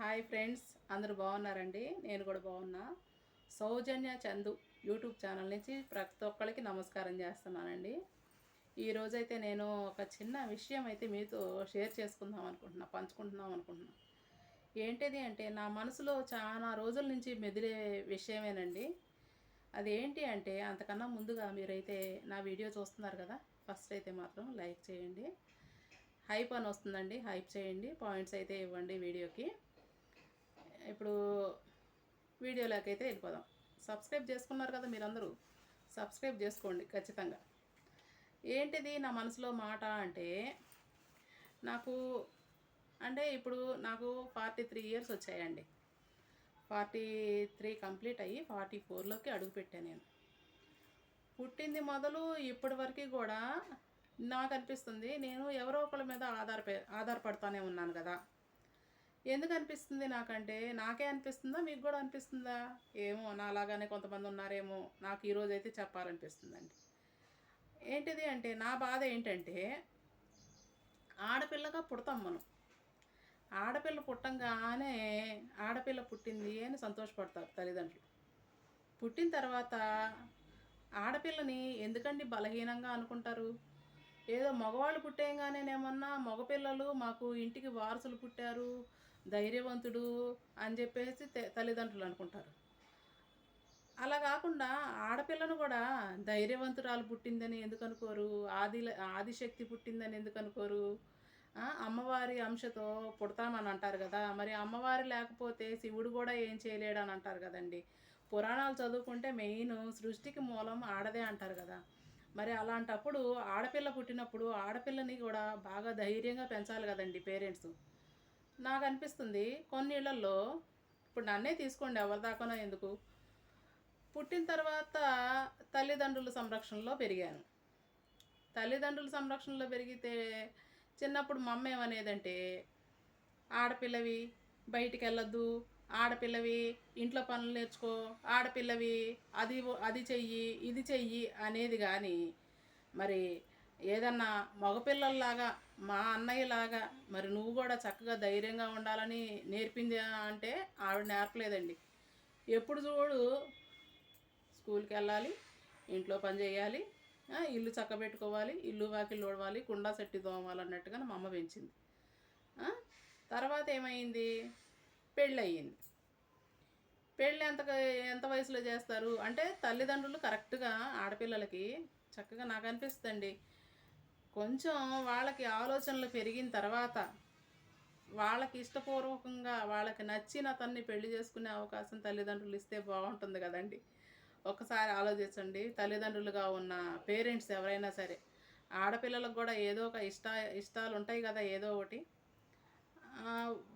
Hi friends అందరూ బాగున్నారండి? నేను కూడా బాగున్నా. సౌజన్య చందు యూట్యూబ్ ఛానల్ నుంచి ప్రతి ఒక్కరికి నమస్కారం చేస్తున్నానండి. ఈరోజైతే నేను ఒక చిన్న విషయం అయితే మీతో షేర్ చేసుకుందాం అనుకుంటున్నా పంచుకుంటున్నాం అనుకుంటున్నా. ఏంటిది అంటే నా మనసులో చాలా రోజుల నుంచి మెదిలే విషయమేనండి. అదేంటి అంటే అంతకన్నా ముందుగా మీరైతే నా వీడియో చూస్తున్నారు కదా ఫస్ట్ అయితే మాత్రం లైక్ చేయండి. హైప్ అని వస్తుందండి హైప్ చేయండి పాయింట్స్ అయితే ఇవ్వండి వీడియోకి. ఇప్పుడు వీడియోలోకి అయితే వెళ్ళిపోదాం. సబ్స్క్రైబ్ చేసుకున్నారు కదా మీరందరూ? సబ్స్క్రైబ్ చేసుకోండి ఖచ్చితంగా. ఏంటిది నా మనసులో మాట అంటే నాకు అంటే ఇప్పుడు నాకు ఫార్టీ త్రీ ఇయర్స్ వచ్చాయండి. ఫార్టీ త్రీ కంప్లీట్ అయ్యి ఫార్టీ ఫోర్లోకి అడుగుపెట్టాను నేను. పుట్టింది మొదలు ఇప్పటి వరకు కూడా నాకు అనిపిస్తుంది నేను ఎవరో ఒకళ్ళ మీద ఆధారపే ఆధారపడతానే ఉన్నాను కదా. ఎందుకు అనిపిస్తుంది నాకంటే? నాకే అనిపిస్తుందా? మీకు కూడా అనిపిస్తుందా? ఏమో నాలాగానే కొంతమంది ఉన్నారేమో. నాకు ఈరోజు అయితే చెప్పాలనిపిస్తుందండి. ఏంటిది అంటే నా బాధ ఏంటంటే ఆడపిల్లగా పుడతాం మనం. ఆడపిల్ల పుట్టంగానే ఆడపిల్ల పుట్టింది అని సంతోషపడతారు తల్లిదండ్రులు. పుట్టిన తర్వాత ఆడపిల్లని ఎందుకండి బలహీనంగా అనుకుంటారు? ఏదో మగవాళ్ళు పుట్టేయంగానేమన్నా మగపిల్లలు మాకు ఇంటికి వారసులు పుట్టారు ధైర్యవంతుడు అని చెప్పేసి తల్లిదండ్రులు అనుకుంటారు. అలా కాకుండా ఆడపిల్లను కూడా ధైర్యవంతురాలు పుట్టిందని ఎందుకు అనుకోరు? ఆది ఆదిశక్తి పుట్టిందని ఎందుకు అనుకోరు? అమ్మవారి అంశతో పుడతామని అంటారు కదా. మరి అమ్మవారి లేకపోతే శివుడు కూడా ఏం చేయలేడు అని అంటారు కదండి. పురాణాలు చదువుకుంటే మెయిన్ సృష్టికి మూలం ఆడదే అంటారు కదా. మరి అలాంటప్పుడు ఆడపిల్ల పుట్టినప్పుడు ఆడపిల్లని కూడా బాగా ధైర్యంగా పెంచాలి కదండి పేరెంట్స్. నాకు అనిపిస్తుంది కొన్ని ఇళ్ళలో ఇప్పుడు నన్నే తీసుకోండి ఎవరిదాకానో ఎందుకు? పుట్టిన తర్వాత తల్లిదండ్రుల సంరక్షణలో పెరిగాను. తల్లిదండ్రుల సంరక్షణలో పెరిగితే చిన్నప్పుడు మా అమ్మ ఏమనేదంటే ఆడపిల్లవి బయటికి వెళ్ళొద్దు ఆడపిల్లవి ఇంట్లో పనులు నేర్చుకో. ఆడపిల్లవి అది అది చెయ్యి ఇది చెయ్యి అనేది కానీ మరి ఏదన్నా మగపిల్లల్లాగా మా అన్నయ్యలాగా మరి నువ్వు కూడా చక్కగా ధైర్యంగా ఉండాలని నేర్పింది అంటే ఆవిడ నేర్పలేదండి. ఎప్పుడు చూడు స్కూల్కి వెళ్ళాలి ఇంట్లో పని చేయాలి ఇల్లు చక్కబెట్టుకోవాలి ఇల్లు వాకిల్లు ఓడవాలి కుండా సెట్టి తోమాలి అన్నట్టుగా మా అమ్మ పెంచింది. తర్వాత ఏమైంది? పెళ్ళి అయ్యింది పెళ్ళి ఎంత ఎంత వయసులో చేస్తారు? అంటే తల్లిదండ్రులు కరెక్ట్గా ఆడపిల్లలకి చక్కగా నాకు అనిపిస్తుందండి. కొంచెం వాళ్ళకి ఆలోచనలు పెరిగిన తర్వాత వాళ్ళకి ఇష్టపూర్వకంగా వాళ్ళకి నచ్చిన అతన్ని పెళ్ళి చేసుకునే అవకాశం తల్లిదండ్రులు ఇస్తే బాగుంటుంది కదండి. ఒకసారి ఆలోచించండి. తల్లిదండ్రులుగా ఉన్న పేరెంట్స్ ఎవరైనా సరే ఆడపిల్లలకు కూడా ఏదో ఒక ఇష్ట ఇష్టాలు ఉంటాయి కదా ఏదో ఒకటి.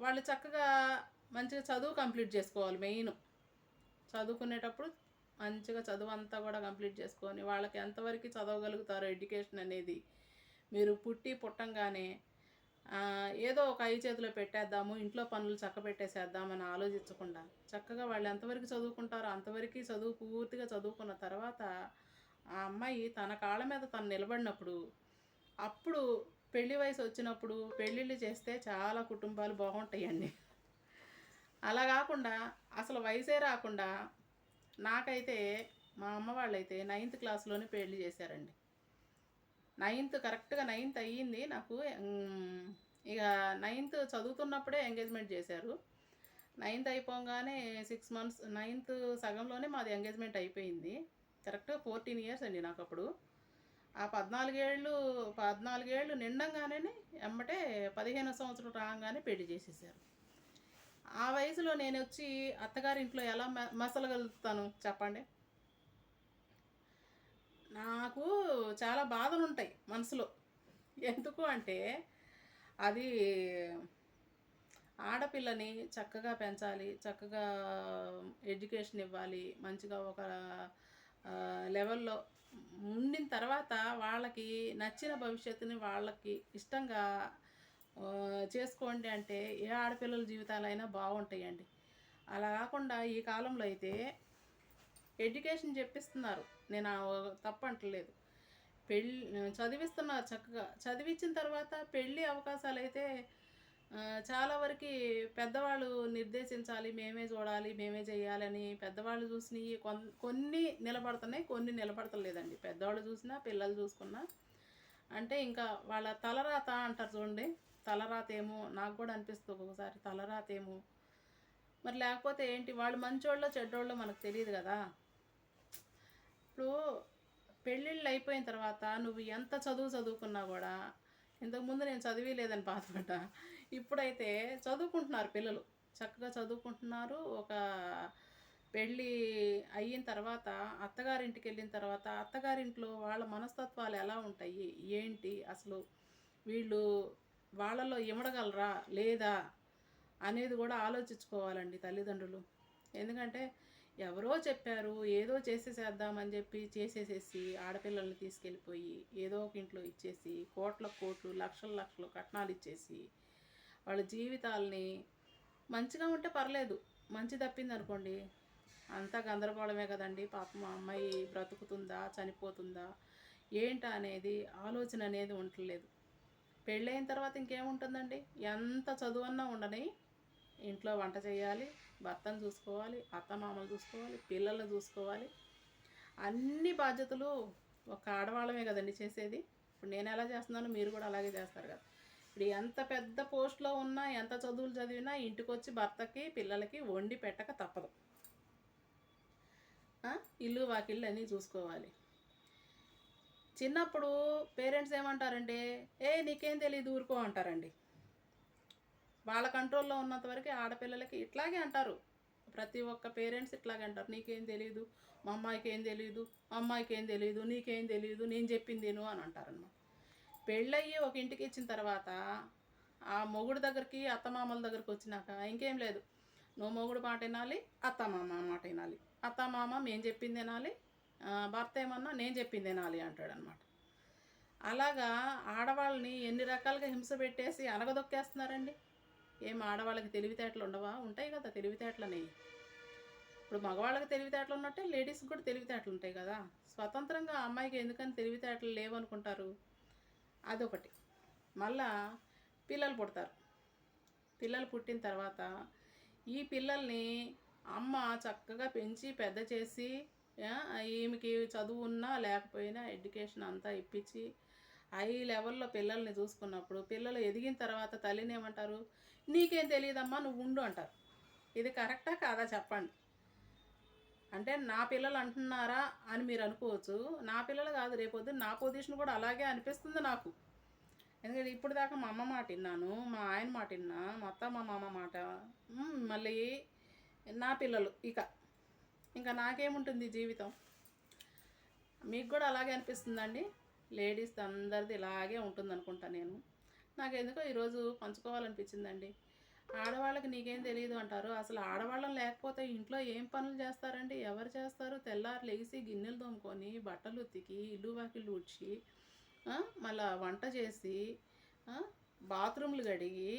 వాళ్ళు చక్కగా మంచిగా చదువు కంప్లీట్ చేసుకోవాలి మెయిన్. చదువుకునేటప్పుడు మంచిగా చదువు అంతా కూడా కంప్లీట్ చేసుకొని వాళ్ళకి ఎంతవరకు చదవగలుగుతారో ఎడ్యుకేషన్ అనేది మీరు పుట్టి పుట్టంగానే ఏదో ఒక ఐ చేతిలో పెట్టేద్దాము ఇంట్లో పనులు చక్క పెట్టేసేద్దామని ఆలోచించకుండా చక్కగా వాళ్ళు ఎంతవరకు చదువుకుంటారో అంతవరకు చదువు పూర్తిగా చదువుకున్న తర్వాత ఆ అమ్మాయి తన కాళ్ళ మీద తను నిలబడినప్పుడు అప్పుడు పెళ్ళి వయసు వచ్చినప్పుడు పెళ్ళిళ్ళు చేస్తే చాలా కుటుంబాలు బాగుంటాయండి. అలా కాకుండా అసలు వయసే రాకుండా నాకైతే మా అమ్మ వాళ్ళైతే నైన్త్ క్లాస్లోనే పెళ్ళి చేశారండి. నైన్త్ కరెక్ట్గా నైన్త్ అయ్యింది నాకు. ఇక నైన్త్ చదువుతున్నప్పుడే ఎంగేజ్మెంట్ చేశారు. నైన్త్ అయిపోగానే సిక్స్ మంత్స్ నైన్త్ సగంలోనే మాది ఎంగేజ్మెంట్ అయిపోయింది. కరెక్ట్గా ఫోర్టీన్ ఇయర్స్ అండి నాకు అప్పుడు. ఆ పద్నాలుగేళ్ళు పద్నాలుగేళ్ళు నిండంగానే ఎమ్మటే పదిహేను సంవత్సరం రాగానే పెళ్ళి చేసేసారు. ఆ వయసులో నేను వచ్చి అత్తగారింట్లో ఎలా మ- మసలగలుగుతాను చెప్పండి? నాకు చాలా బాధలు ఉంటాయి మనసులో. ఎందుకు అంటే అది ఆడపిల్లని చక్కగా పెంచాలి చక్కగా ఎడ్యుకేషన్ ఇవ్వాలి మంచిగా ఒక లెవెల్లో ఉండిన తర్వాత వాళ్ళకి నచ్చిన భవిష్యత్తుని వాళ్ళకి ఇష్టంగా చేసుకోండి అంటే ఏ ఆడపిల్లల జీవితాలైనా బాగుంటాయండి. అలా కాకుండా ఈ కాలంలో అయితే ఎడ్యుకేషన్ చెప్పిస్తున్నారు. నేను తప్పంటలేదు పెళ్ళి చదివిస్తున్నారు చక్కగా. చదివించిన తర్వాత పెళ్ళి అవకాశాలు అయితే చాలా వరకు పెద్దవాళ్ళు నిర్దేశించాలి మేమే చూడాలి మేమే చేయాలని పెద్దవాళ్ళు చూసినవి కొన్ని నిలబడుతున్నాయి కొన్ని నిలబడతలేదండి. పెద్దవాళ్ళు చూసినా పిల్లలు చూసుకున్నా. అంటే ఇంకా వాళ్ళ తలరాత అంటారు చూడండి. తలరాత ఏమో నాకు కూడా అనిపిస్తుంది ఒక్కొక్కసారి తలరాత ఏమో మరి లేకపోతే ఏంటి? వాళ్ళు మంచోళ్ళో చెడ్డోళ్ళో మనకు తెలియదు కదా. ఇప్పుడు పెళ్ళిళ్ళు అయిపోయిన తర్వాత నువ్వు ఎంత చదువు చదువుకున్నా కూడా ఇంతకుముందు నేను చదివిలేదని బాధపడ్డా. ఇప్పుడైతే చదువుకుంటున్నారు పిల్లలు. చక్కగా చదువుకుంటున్నారు. ఒక పెళ్ళి అయిన తర్వాత అత్తగారింటికి వెళ్ళిన తర్వాత అత్తగారింట్లో వాళ్ళ మనస్తత్వాలు ఎలా ఉంటాయి? ఏంటి? అసలు వీళ్ళు వాళ్ళలో ఇమడగలరా? లేదా? అనేది కూడా ఆలోచించుకోవాలండి తల్లిదండ్రులు. ఎందుకంటే ఎవరో చెప్పారు ఏదో చేసేసేద్దామని చెప్పి చేసేసేసి ఆడపిల్లల్ని తీసుకెళ్ళిపోయి ఏదో ఒక ఇంట్లో ఇచ్చేసి కోట్ల కోట్లు లక్షల లక్షలు కట్నాలు ఇచ్చేసి వాళ్ళ జీవితాల్ని మంచిగా ఉంటే పర్లేదు. మంచి తప్పింది అనుకోండి. అంతా గందరగోళమే కదండి. పాపం మా అమ్మాయి బ్రతుకుతుందా చనిపోతుందా ఏంటా అనేది ఆలోచన అనేది ఉండలేదు పెళ్ళైన తర్వాత ఇంకేముంటుందండి? ఎంత చదువన్నా ఉండని ఇంట్లో వంట చేయాలి భర్తను చూసుకోవాలి అత్తమామలు చూసుకోవాలి పిల్లల్ని చూసుకోవాలి. అన్ని బాధ్యతలు ఒక ఆడవాళ్ళమే కదండి చేసేది. ఇప్పుడు నేను ఎలా చేస్తున్నానో మీరు కూడా అలాగే చేస్తారు కదా. ఇప్పుడు ఎంత పెద్ద పోస్ట్లో ఉన్నా ఎంత చదువులు చదివినా ఇంటికి వచ్చి భర్తకి పిల్లలకి వండి పెట్టక తప్పదు. ఇల్లు వాకిళ్ళు అన్నీ చూసుకోవాలి. చిన్నప్పుడు పేరెంట్స్ ఏమంటారంటే ఏ నీకేం తెలియదు ఊరుకో అంటారండి. వాళ్ళ కంట్రోల్లో ఉన్నంత వరకు ఆడపిల్లలకి ఇట్లాగే అంటారు. ప్రతి ఒక్క పేరెంట్స్ ఇట్లాగే అంటారు. నీకేం తెలియదు మా అమ్మాయికి ఏం తెలియదు మా అమ్మాయికి ఏం తెలియదు నీకేం తెలియదు నేను చెప్పిందేను అని అంటారనమాట పెళ్ళయ్యి ఒక ఇంటికి ఇచ్చిన తర్వాత ఆ మొగుడు దగ్గరికి అత్తమామల దగ్గరికి వచ్చినాక ఇంకేం లేదు. నువ్వు మొగుడు మాట వినాలి అత్తమామ మాట వినాలి. అత్తమామ మేము చెప్పింది వినాలి భర్త ఏమన్నా నేను చెప్పింది వినాలి అంటాడు అనమాట అలాగా ఆడవాళ్ళని ఎన్ని రకాలుగా హింస పెట్టేసి అనగదొక్కేస్తున్నారండి ఏం ఆడవాళ్ళకి తెలివితేటలు ఉండవా? ఉంటాయి కదా తెలివితేటలు అనేవి ఇప్పుడు మగవాళ్ళకి తెలివితేటలు ఉన్నట్టే లేడీస్కి కూడా తెలివితేటలు ఉంటాయి కదా. స్వతంత్రంగా అమ్మాయికి ఎందుకని తెలివితేటలు లేవనుకుంటారు? అదొకటి. మళ్ళా పిల్లలు పుడతారు. పిల్లలు పుట్టిన తర్వాత ఈ పిల్లల్ని అమ్మ చక్కగా పెంచి పెద్ద చేసి ఈమెకి చదువు ఉన్నా లేకపోయినా ఎడ్యుకేషన్ అంతా ఇప్పించి హై లెవెల్లో పిల్లల్ని చూసుకున్నప్పుడు పిల్లలు ఎదిగిన తర్వాత తల్లిని ఏమంటారు? నీకేం తెలియదమ్మా నువ్వు ఉండు అంటారు. ఇది కరెక్టా కాదా చెప్పండి. అంటే నా పిల్లలు అంటున్నారా అని మీరు అనుకోవచ్చు. నా పిల్లలు కాదు రేపొద్దు నా పొజిషన్ కూడా అలాగే అనిపిస్తుంది నాకు. ఎందుకంటే ఇప్పుడు దాకా మా అమ్మ మాట విన్నాను మా ఆయన మాట విన్నా మా అత్త మా మామ మాట మళ్ళీ నా పిల్లలు ఇక. ఇంకా నాకేముంటుంది జీవితం? మీకు కూడా అలాగే అనిపిస్తుందండి? లేడీస్ అందరిది ఇలాగే ఉంటుంది అనుకుంటా నేను. నాకు ఎందుకో ఈరోజు పంచుకోవాలనిపించిందండి. ఆడవాళ్ళకి నీకేం తెలియదు అంటారు. అసలు ఆడవాళ్ళం లేకపోతే ఇంట్లో ఏం పనులు చేస్తారండి? ఎవరు చేస్తారు? తెల్లారు లేచి గిన్నెలు తోముకొని బట్టలు ఉతికి ఇల్లు వాకిళ్ళు ఉడ్చి మళ్ళా వంట చేసి బాత్రూమ్లు కడిగి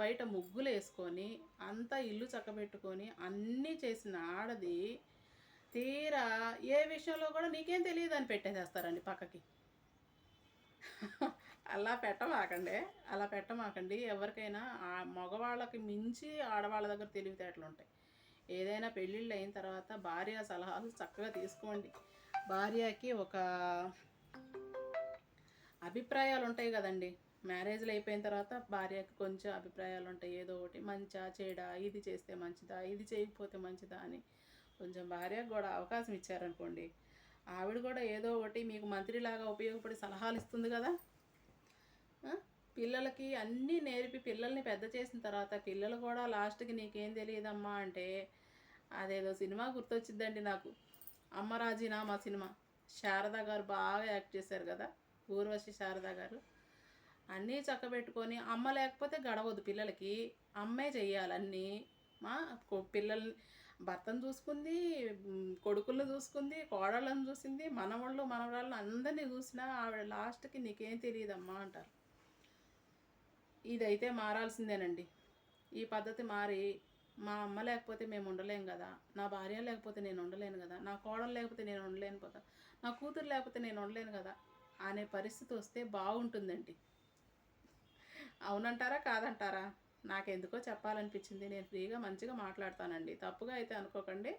బయట ముగ్గులు వేసుకొని అంతా ఇల్లు చక్కబెట్టుకొని అన్నీ చేసిన ఆడది తీరా ఏ విషయంలో కూడా నీకేం తెలియదు అని పెట్టేసేస్తారండి పక్కకి. అలా పెట్టమాకండి. అలా పెట్టమాకండి. ఎవరికైనా మగవాళ్ళకి మించి ఆడవాళ్ళ దగ్గర తెలివితేటలు ఉంటాయి. ఏదైనా పెళ్ళిళ్ళు అయిన తర్వాత భార్య సలహాలు చక్కగా తీసుకోండి. భార్యకి ఒక అభిప్రాయాలు ఉంటాయి కదండి. మ్యారేజ్లు అయిపోయిన తర్వాత భార్యకి కొంచెం అభిప్రాయాలు ఉంటాయి. ఏదో ఒకటి మంచా చెడా ఇది చేస్తే మంచిదా ఇది చేయకపోతే మంచిదా అని కొంచెం భార్యకు కూడా అవకాశం ఇచ్చారనుకోండి. ఆవిడ కూడా ఏదో ఒకటి మీకు మంత్రిలాగా ఉపయోగపడి సలహాలు ఇస్తుంది కదా. పిల్లలకి అన్నీ నేర్పి పిల్లల్ని పెద్ద చేసిన తర్వాత పిల్లలు కూడా లాస్ట్కి నీకేం తెలియదమ్మా అంటే అదేదో సినిమా గుర్తొచ్చిందండి నాకు. అమ్మ రాజీనామా సినిమా. శారద గారు బాగా యాక్ట్ చేశారు కదా ఊర్వశి శారద గారు. అన్నీ చక్కబెట్టుకొని అమ్మ లేకపోతే గడవద్దు పిల్లలకి. అమ్మే చెయ్యాలి అన్నీ. మా పిల్లల్ని భర్తను చూసుకుంది కొడుకులను చూసుకుంది కోడళ్ళను చూసింది మనవాళ్ళు మనవరాళ్ళని అందరినీ చూసినా ఆవిడ లాస్ట్కి నీకేం తెలియదమ్మా అంటారు. ఇదైతే మారాల్సిందేనండి. ఈ పద్ధతి మారి మా అమ్మ లేకపోతే మేము ఉండలేం కదా నా భార్య లేకపోతే నేను ఉండలేను కదా నా కోడలు లేకపోతే నేను ఉండలేను కదా నా కూతురు లేకపోతే నేను ఉండలేను కదా అనే పరిస్థితి వస్తే బాగుంటుందండి. అవునంటారా కాదంటారా? నాకెందుకో చెప్పాలనిపించింది. నేను ఫ్రీగా మంచిగా మాట్లాడతానండి. తప్పుగా అయితే అనుకోకండి.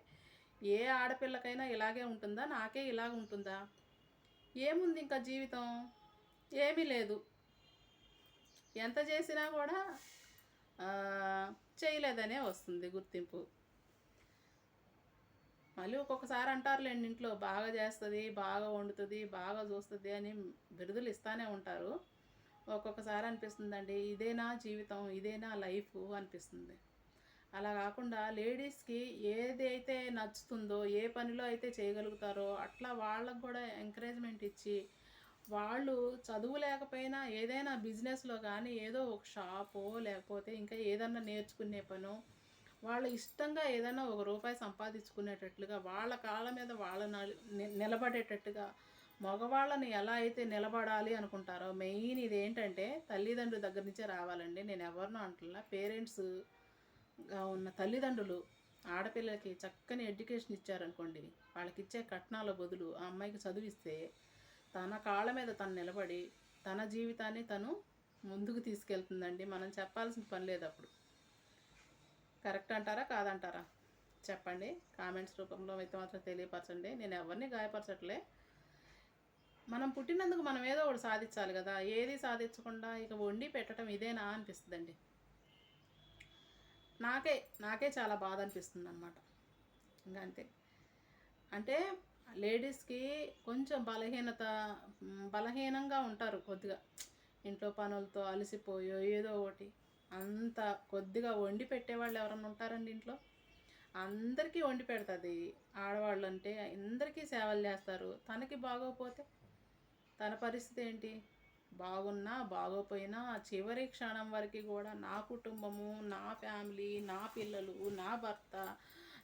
ఏ ఆడపిల్లకైనా ఇలాగే ఉంటుందా? నాకే ఇలాగ ఉంటుందా ఏముంది ఇంకా జీవితం? ఏమీ లేదు. ఎంత చేసినా కూడా చేయలేదనే వస్తుంది గుర్తింపు. మళ్ళీ ఒక్కొక్కసారి అంటారులేండి ఇంట్లో బాగా చేస్తుంది బాగా వండుతుంది బాగా చూస్తుంది అని బిరుదులు ఇస్తానే ఉంటారు. ఒక్కొక్కసారి అనిపిస్తుందండి ఇదేనా జీవితం ఇదేనా లైఫ్ అనిపిస్తుంది. అలా కాకుండా లేడీస్కి ఏది అయితే నచ్చుతుందో ఏ పనిలో అయితే చేయగలుగుతారో అట్లా వాళ్ళకు కూడా ఎంకరేజ్మెంట్ ఇచ్చి వాళ్ళు చదువు లేకపోయినా ఏదైనా బిజినెస్లో కానీ ఏదో ఒక షాపో లేకపోతే ఇంకా ఏదన్నా నేర్చుకునే పనో వాళ్ళు ఇష్టంగా ఏదైనా ఒక రూపాయి సంపాదించుకునేటట్లుగా వాళ్ళ కాళ్ళ మీద వాళ్ళ నిలబడేటట్టుగా మగవాళ్ళని ఎలా అయితే నిలబడాలి అనుకుంటారో మెయిన్ ఇది ఏంటంటే తల్లిదండ్రుల దగ్గర నుంచే రావాలండి. నేను ఎవరినో అంటున్నా పేరెంట్స్ ఉన్న తల్లిదండ్రులు ఆడపిల్లలకి చక్కని ఎడ్యుకేషన్ ఇచ్చారనుకోండి వాళ్ళకి ఇచ్చే కట్నాల బదులు ఆ అమ్మాయికి చదివిస్తే తన కాళ్ళ మీద తను నిలబడి తన జీవితాన్ని తను ముందుకు తీసుకెళ్తుందండి. మనం చెప్పాల్సిన పని లేదు అప్పుడు. కరెక్ట్ అంటారా? కాదంటారా? చెప్పండి. కామెంట్స్ రూపంలో అయితే మాత్రం తెలియపరచండి. నేను ఎవరిని గాయపరచట్లే. మనం పుట్టినందుకు మనం ఏదో ఒకటి సాధించాలి కదా. ఏది సాధించకుండా ఇక వండి పెట్టడం ఇదేనా అనిపిస్తుందండి. నాకే నాకే చాలా బాధ అనిపిస్తుంది అనమాట ఇంకా అంతే. అంటే లేడీస్కి కొంచెం బలహీనత బలహీనంగా ఉంటారు కొద్దిగా. ఇంట్లో పనులతో అలసిపోయో ఏదో ఒకటి. అంత కొద్దిగా వండి పెట్టేవాళ్ళు ఎవరన్నా ఉంటారండి ఇంట్లో? అందరికీ వండి పెడుతుంది. ఆడవాళ్ళు అంటే అందరికీ సేవలు చేస్తారు. తనకి బాగోపోతే తన పరిస్థితి ఏంటి? బాగున్నా బాగోపోయినా చివరి క్షణం వరకు కూడా నా కుటుంబము నా ఫ్యామిలీ నా పిల్లలు నా భర్త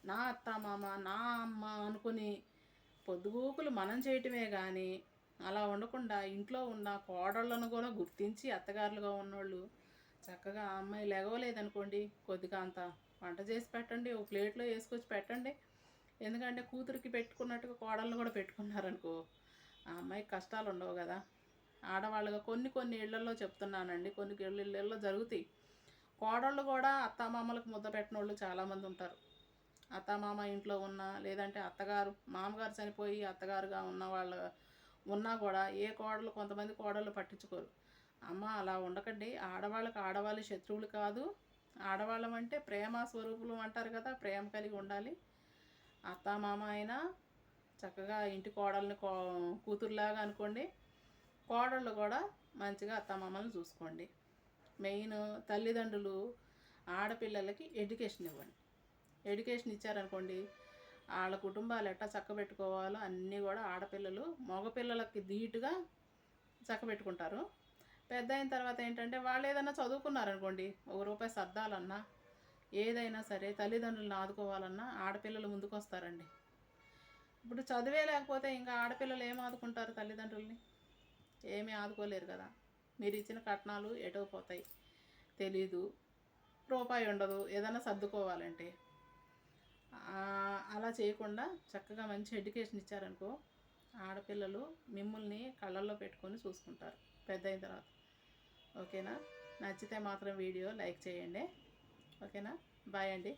నా అత్త మామ నా అమ్మ అనుకుని పొద్దుగూకులు మనం చేయటమే కానీ అలా ఉండకుండా ఇంట్లో ఉన్న కోడళ్ళను కూడా గుర్తించి అత్తగారులుగా ఉన్నోళ్ళు చక్కగా ఆ అమ్మాయి లెగవలేదనుకోండి కొద్దిగా అంత వంట చేసి పెట్టండి ఒక ప్లేట్లో వేసుకొచ్చి పెట్టండి. ఎందుకంటే కూతురికి పెట్టుకున్నట్టుగా కోడళ్ళు కూడా పెట్టుకున్నారనుకో ఆ అమ్మాయికి కష్టాలు ఉండవు కదా. ఆడవాళ్ళుగా కొన్ని కొన్ని ఇళ్ళలో చెప్తున్నానండి కొన్ని కొన్ని ఇళ్ళల్లో జరుగుతాయి. కోడళ్ళు కూడా అత్తామామలకు ముద్ద పెట్టిన వాళ్ళు చాలామంది ఉంటారు. అత్తమామ ఇంట్లో ఉన్న లేదంటే అత్తగారు మామగారు చనిపోయి అత్తగారుగా ఉన్న వాళ్ళ ఉన్నా కూడా ఏ కోడలు కొంతమంది కోడళ్ళు పట్టించుకోరు. అమ్మ అలా ఉండకండి. ఆడవాళ్ళకి ఆడవాళ్ళు శత్రువులు కాదు. ఆడవాళ్ళం అంటే ప్రేమ స్వరూపులు అంటారు కదా ప్రేమ కలిగి ఉండాలి. అత్త మామ అయినా చక్కగా ఇంటి కోడల్ని కో కూతురులాగా అనుకోండి. కోడళ్ళు కూడా మంచిగా అత్తమామలను చూసుకోండి. మెయిన్ తల్లిదండ్రులు ఆడపిల్లలకి ఎడ్యుకేషన్ ఇవ్వండి. ఎడ్యుకేషన్ ఇచ్చారనుకోండి వాళ్ళ కుటుంబాలు ఎట్టా చక్కబెట్టుకోవాలో అన్నీ కూడా ఆడపిల్లలు మగపిల్లలకి ధీటుగా చక్కబెట్టుకుంటారు. పెద్ద అయిన తర్వాత ఏంటంటే వాళ్ళు ఏదైనా చదువుకున్నారనుకోండి ఒక రూపాయి సర్దాలన్నా ఏదైనా సరే తల్లిదండ్రులను ఆదుకోవాలన్నా ఆడపిల్లలు ముందుకు వస్తారండి ఇప్పుడు చదివే లేకపోతే ఇంకా ఆడపిల్లలు ఏం ఆదుకుంటారు తల్లిదండ్రుల్ని? ఏమీ ఆదుకోలేరు కదా. మీరు ఇచ్చిన కట్నాలు ఎటో పోతాయి. తెలీదు. రూపాయి ఉండదు. ఏదైనా సర్దుకోవాలంటే. అలా చేయకుండా చక్కగా మంచి ఎడ్యుకేషన్ ఇచ్చారనుకో ఆడపిల్లలు మిమ్మల్ని కళ్ళల్లో పెట్టుకొని చూసుకుంటారు పెద్ద అయిన తర్వాత. ఓకేనా? నచ్చితే మాత్రం వీడియో లైక్ చేయండి. ఓకేనా? బాయ్ అండి.